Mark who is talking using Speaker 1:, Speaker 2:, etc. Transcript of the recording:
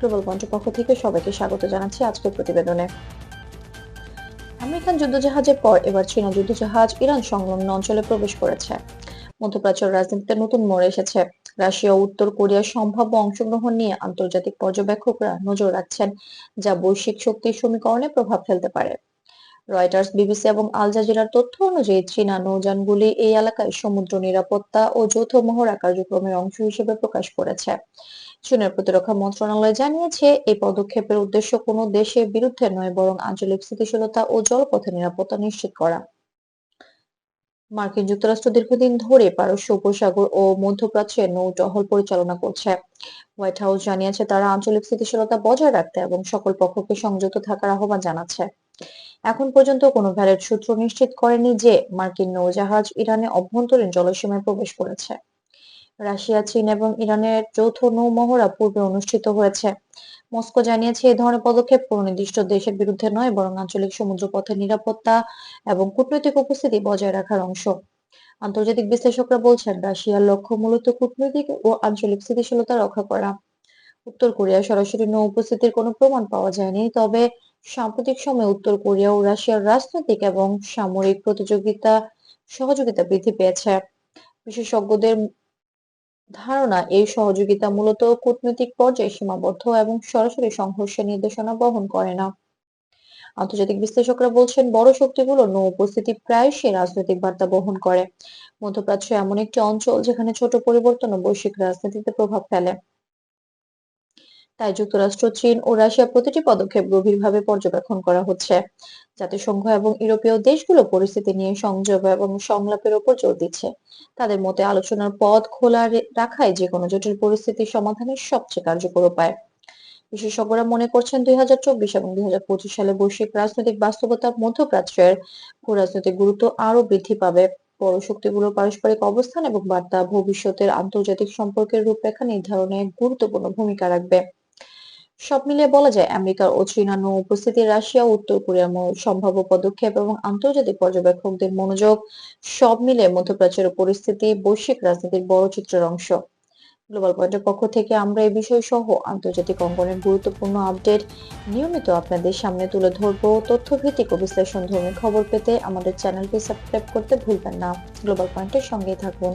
Speaker 1: Global পয়েন্টের পক্ষ থেকে সবাইকে স্বাগত জানাচ্ছি আজকের প্রতিবেদনে। আমেরিকান যুদ্ধজাহাজের পর এবার চীনা যুদ্ধজাহাজ ইরান সংলগ্ন অঞ্চলে প্রবেশ করেছে। মধ্যপ্রাচ্য রাজনীতিতে নতুন মোড় এসেছে। রাশিয়া উত্তর কোরিয়ার সম্ভাব্য অংশগ্রহণ নিয়ে আন্তর্জাতিক পর্যবেক্ষকরা নজর রাখছেন, যা বৈশ্বিক শক্তির সমীকরণে প্রভাব ফেলতে পারে। রয়টার্স বিবিসি এবং আল জাজিরার তথ্য অনুযায়ী চীনা নৌযানগুলি এই এলাকায় সমুদ্র নিরাপত্তা ও যৌথ মহড়া কার্যক্রমের অংশ হিসেবে প্রকাশ করেছে। চীনের প্রতিরক্ষা মন্ত্রণালয় জানিয়েছে, এই পদক্ষেপের উদ্দেশ্য কোনো দেশের বিরুদ্ধে নয়, বরং আঞ্চলিক স্থিতিশীলতা ও জলপথে নিরাপত্তা নিশ্চিত করা। মার্কিন যুক্তরাষ্ট্র দীর্ঘদিন ধরে পারস্য উপসাগর ও মধ্যপ্রাচ্যে নৌ টহল পরিচালনা করছে। হোয়াইট হাউস জানিয়েছে, তারা আঞ্চলিক স্থিতিশীলতা বজায় রাখতে এবং সকল পক্ষকে সংযুক্ত থাকার আহ্বান জানাচ্ছে। এখন পর্যন্ত কোনো ভ্যালিড সূত্র নিশ্চিত করেনি যে মার্কিন নৌজাহাজ ইরানে অভ্যন্তরীণ জলসীমায় প্রবেশ করেছে। রাশিয়া, চীন এবং ইরানের যৌথ নৌ মহড়া পূর্বে অনুষ্ঠিত হয়েছে। মস্কো জানিয়েছে এই ধরনের পদক্ষেপ কোনো নির্দিষ্ট দেশের বিরুদ্ধে নয়, বরং আঞ্চলিক সমুদ্রপথের নিরাপত্তা এবং কূটনৈতিক উপস্থিতি বজায় রাখার অংশ। আন্তর্জাতিক বিশ্লেষকরা বলছেন, রাশিয়ার লক্ষ্য মূলত কূটনৈতিক ও আঞ্চলিক স্থিতিশীলতা রক্ষা করা। উত্তর কোরিয়ার সরাসরি নৌ উপস্থিতির কোনো প্রমাণ পাওয়া যায়নি, তবে সাম্প্রতিক সময়ে উত্তর কোরিয়া ও রাশিয়ার রাজনৈতিক এবং সামরিক প্রতিযোগিতা সহযোগিতা বৃদ্ধি পেয়েছে। বিশেষজ্ঞদের ধারণা, এই সহযোগিতা মূলত কূটনৈতিক পর্যায়ে সীমাবদ্ধ এবং সরাসরি সংঘর্ষের নির্দেশনা বহন করে না। আন্তর্জাতিক বিশ্লেষকরা বলছেন, বড় শক্তিগুলোর নৌ উপস্থিতি প্রায়শই রাজনৈতিক বার্তা বহন করে। মধ্যপ্রাচ্য এমন একটি অঞ্চল যেখানে ছোট পরিবর্তন ও বৈশ্বিক রাজনীতিতে প্রভাব ফেলে। তাই যুক্তরাষ্ট্র, চীন ও রাশিয়া প্রতিটি পদক্ষেপ গভীরভাবে পর্যবেক্ষণ করা হচ্ছে। জাতিসংঘ এবং ইউরোপীয় দেশগুলো পরিস্থিতি নিয়ে সংযোগ এবং সংলাপের উপর জোর দিচ্ছে। তাদের মতে আলোচনার পথ খোলা রে- রাখাই যে কোনো জটিল পরিস্থিতির সমাধানের সবচেয়ে কার্যকর উপায়। বিশেষজ্ঞরা মনে করছেন দুই হাজার চব্বিশ এবং দুই হাজার পঁচিশ সালে বৈশ্বিক রাজনৈতিক বাস্তবতা মধ্যপ্রাচ্যের ভূরাজনৈতিক গুরুত্ব আরও বৃদ্ধি পাবে। বড় শক্তিগুলোর পারস্পরিক অবস্থান এবং বার্তা ভবিষ্যতের আন্তর্জাতিক সম্পর্কের রূপরেখা নির্ধারণে গুরুত্বপূর্ণ ভূমিকা রাখবে। সব মিলিয়ে বলা যায় আমেরিকার ও চীনা নৌ উপস্থিতি রাশিয়া, উত্তর কোরিয়ার সম্ভাব্য পদক্ষেপ এবং আন্তর্জাতিক পর্যবেক্ষকদের মনোযোগ সব মিলে মধ্যপ্রাচ্যের পরিস্থিতি, বৈশ্বিক রাজনীতির বড় চিত্রের অংশ। গ্লোবাল পয়েন্টের পক্ষ থেকে আমরা এই বিষয় সহ আন্তর্জাতিক অঙ্গনের গুরুত্বপূর্ণ আপডেট নিয়মিত আপনাদের সামনে তুলে ধরবো। তথ্যভিত্তিক ও বিশ্লেষণ ধর্মী খবর পেতে আমাদের চ্যানেলটি সাবস্ক্রাইব করতে ভুলবেন না। গ্লোবাল পয়েন্টের সঙ্গেই থাকুন।